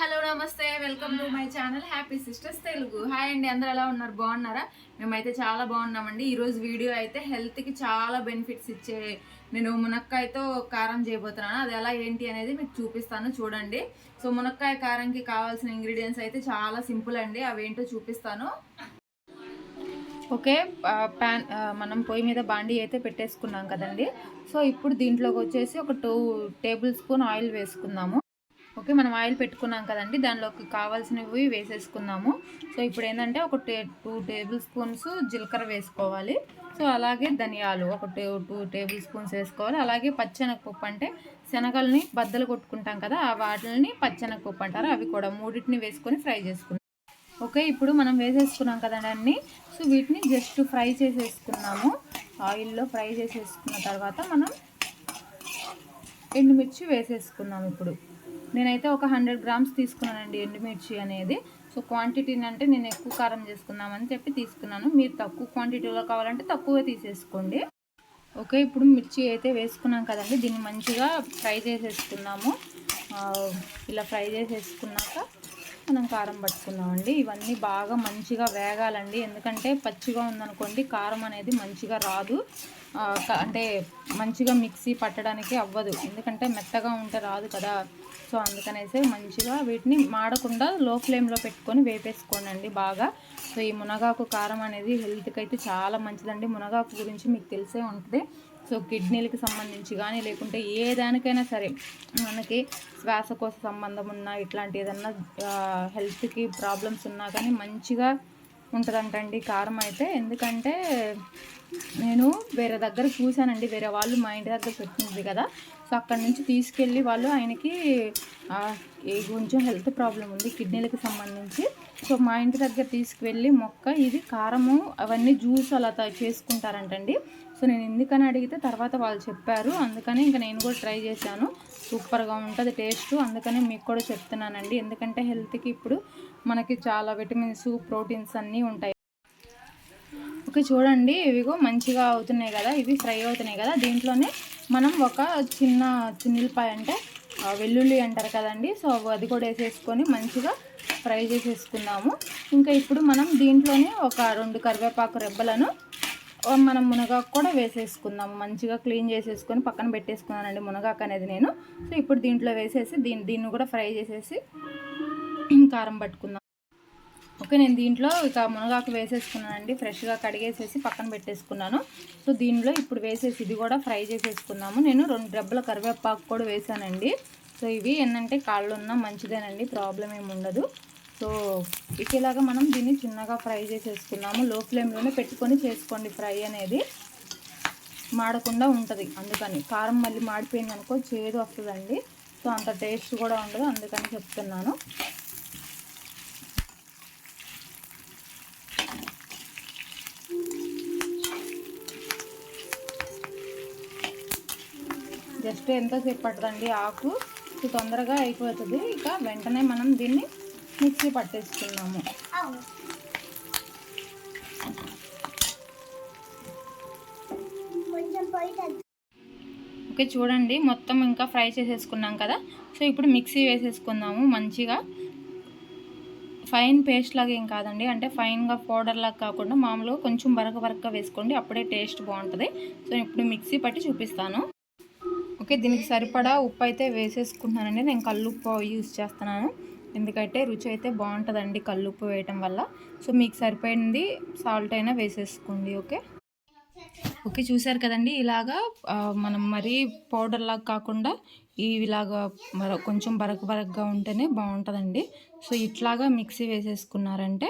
Hello నమస్తే. Welcome to my channel happy sisters Telugu. Hi అండి అందరు ఎలా ఉన్నారు? బాగున్నారా? మేమైతే చాలా బాగున్నామండి. ఈరోజు వీడియో అయితే హెల్త్కి చాలా బెనిఫిట్స్ ఇచ్చే నేను మునక్కాయతో కారం చేయబోతున్నాను. అది ఎలా ఏంటి అనేది మీకు చూపిస్తాను చూడండి. సో మునక్కాయ కారంకి కావాల్సిన ఇంగ్రీడియంట్స్ అయితే చాలా సింపుల్ అండి. అవేంటో చూపిస్తాను. ఓకే ప్యాన్ మనం పొయ్యి మీద బాండీ అయితే పెట్టేసుకున్నాం కదండి. సో ఇప్పుడు దీంట్లోకి వచ్చేసి ఒక టూ టేబుల్ స్పూన్ ఆయిల్ వేసుకుందాము. ఓకే మనం ఆయిల్ పెట్టుకున్నాం కదండి దానిలోకి కావాల్సినవి వేసేసుకున్నాము సో ఇప్పుడు ఏంటంటే ఒక టే టూ టేబుల్ స్పూన్స్ జీలకర్ర వేసుకోవాలి. సో అలాగే ధనియాలు ఒక టూ టేబుల్ స్పూన్స్ వేసుకోవాలి. అలాగే పచ్చెనగపప్పు అంటే శనగల్ని బద్దలు కొట్టుకుంటాం కదా ఆ వాటిని పచ్చెనగపప్పు అంటారు. అవి కూడా మూడింటిని వేసుకొని ఫ్రై చేసుకుంటాం ఓకే ఇప్పుడు మనం వేసేసుకున్నాం కదండి అన్నీ. సో వీటిని జస్ట్ ఫ్రై చేసేసుకున్నాము. ఆయిల్లో ఫ్రై చేసేసుకున్న తర్వాత మనం ఎండుమిర్చి వేసేసుకున్నాం ఇప్పుడు. నేనైతే ఒక హండ్రెడ్ గ్రామ్స్ తీసుకున్నానండి ఎండుమిర్చి అనేది. సో క్వాంటిటీని అంటే నేను ఎక్కువ కారం చేసుకుందామని చెప్పి తీసుకున్నాను. మీరు తక్కువ క్వాంటిటీలో కావాలంటే తక్కువే తీసేసుకోండి. ఓకే ఇప్పుడు మిర్చి అయితే వేసుకున్నాం కదండి. దీన్ని మంచిగా ఫ్రై చేసేసుకున్నాము. ఇలా ఫ్రై చేసేసుకున్నాక మనం కారం పట్టుకున్నామండి ఇవన్నీ బాగా మంచిగా వేగాలండి. ఎందుకంటే పచ్చిగా ఉందనుకోండి కారం అనేది మంచిగా రాదు. అంటే మంచిగా మిక్సీ పట్టడానికి అవ్వదు. ఎందుకంటే మెత్తగా ఉంటే రాదు కదా. సో అందుకనేసి మంచిగా వీటిని మాడకుండా లో ఫ్లేమ్లో పెట్టుకొని వేపేసుకోనండి బాగా. సో ఈ మునగాకు కారం అనేది హెల్త్కి అయితే చాలా మంచిదండి. మునగాకు గురించి మీకు తెలిసే ఉంటుంది. సో కిడ్నీలకు సంబంధించి కానీ లేకుంటే ఏ దానికైనా సరే మనకి శ్వాసకోశ సంబంధం ఉన్నా ఇట్లాంటి ఏదన్నా హెల్త్కి ప్రాబ్లమ్స్ ఉన్నా కానీ మంచిగా ఉంటుందంటండి కారం అయితే. ఎందుకంటే నేను వేరే దగ్గర చూశానండి వేరే వాళ్ళు మా ఇంటి దగ్గర పెట్టింది కదా. సో అక్కడి నుంచి తీసుకెళ్ళి వాళ్ళు ఆయనకి ఈ కొంచెం హెల్త్ ప్రాబ్లం ఉంది కిడ్నీలకు సంబంధించి. సో మా ఇంటి దగ్గర తీసుకువెళ్ళి మొక్క ఇది కారము అవన్నీ జ్యూస్ అలా చేసుకుంటారంటండి. సో నేను ఎందుకని అడిగితే తర్వాత వాళ్ళు చెప్పారు. అందుకని ఇంకా నేను కూడా ట్రై చేశాను. సూపర్గా ఉంటుంది టేస్ట్. అందుకనే మీకు కూడా చెప్తున్నానండి. ఎందుకంటే హెల్త్కి ఇప్పుడు మనకి చాలా విటమిన్స్ ప్రోటీన్స్ అన్నీ ఉంటాయి. ఓకే చూడండి. ఇవిగో మంచిగా అవుతున్నాయి కదా. ఇవి ఫ్రై అవుతున్నాయి కదా. దీంట్లోనే మనం ఒక చిన్న చిన్నిల్పాయ అంటే వెల్లుల్లి అంటారు కదండి. సో అది కూడా వేసేసుకొని మంచిగా ఫ్రై చేసేసుకున్నాము ఇంకా ఇప్పుడు మనం దీంట్లోనే ఒక రెండు కరివేపాకు రెబ్బలను మనం మునగాకు కూడా వేసేసుకుందాం. మంచిగా క్లీన్ చేసేసుకొని పక్కన పెట్టేసుకున్నానండి మునగాకు అనేది నేను. సో ఇప్పుడు దీంట్లో వేసేసి దీన్ని దీన్ని కూడా ఫ్రై చేసేసి కారం పట్టుకుందాం. ఓకే నేను దీంట్లో ఇక మునగాకు వేసేసుకున్నానండి. ఫ్రెష్గా కడిగేసేసి పక్కన పెట్టేసుకున్నాను. సో దీనిలో ఇప్పుడు వేసేసి ఇది కూడా ఫ్రై చేసేసుకున్నాము నేను రెండు డబ్బుల కరివేపాకు కూడా వేసానండి. సో ఇవి ఏంటంటే కాళ్ళు ఉన్నా మంచిదేనండి. ప్రాబ్లం ఏమి ఉండదు. సో ఇలాగా మనం దీన్ని చిన్నగా ఫ్రై చేసేసుకున్నాము. లో ఫ్లేమ్లోనే పెట్టుకొని చేసుకోండి ఫ్రై అనేది. మాడకుండా ఉంటుంది అందుకని. కారం మళ్ళీ మాడిపోయింది అనుకో చేదు వస్తుందండి. సో అంత టేస్ట్ కూడా ఉండదు అందుకని చెప్తున్నాను. జస్ట్ ఎంతసేపు పడుతుందండి ఆకు. తొందరగా అయిపోతుంది. ఇక వెంటనే మనం దీన్ని మిక్సీ పట్టేసుకున్నాము. ఓకే చూడండి. మొత్తం ఇంకా ఫ్రై చేసేసుకున్నాం కదా. సో ఇప్పుడు మిక్సీ వేసేసుకుందాము మంచిగా. ఫైన్ పేస్ట్ లాగా ఏం కాదండి. అంటే ఫైన్గా పౌడర్ లాగా కాకుండా మామూలుగా కొంచెం బరక బరకగా వేసుకోండి. అప్పుడే టేస్ట్ బాగుంటుంది. సో ఇప్పుడు మిక్సీ పట్టి చూపిస్తాను. ఓకే దీనికి సరిపడా ఉప్పు అయితే వేసేసుకుంటున్నానండి. నేను కల్లుప్పు యూస్ చేస్తున్నాను. ఎందుకంటే రుచి అయితే బాగుంటుందండి కల్లుప్పు వేయటం వల్ల. సో మీకు సరిపోయింది. సాల్ట్ అయినా వేసేసుకోండి ఓకే? ఓకే చూసారు కదండి. ఇలాగా మనం మరీ పౌడర్ లాగా కాకుండా ఇలాగా మరో కొంచెం బరక బరకగా ఉంటేనే బాగుంటుందండి. సో ఇట్లాగా మిక్సీ వేసేసుకున్నారంటే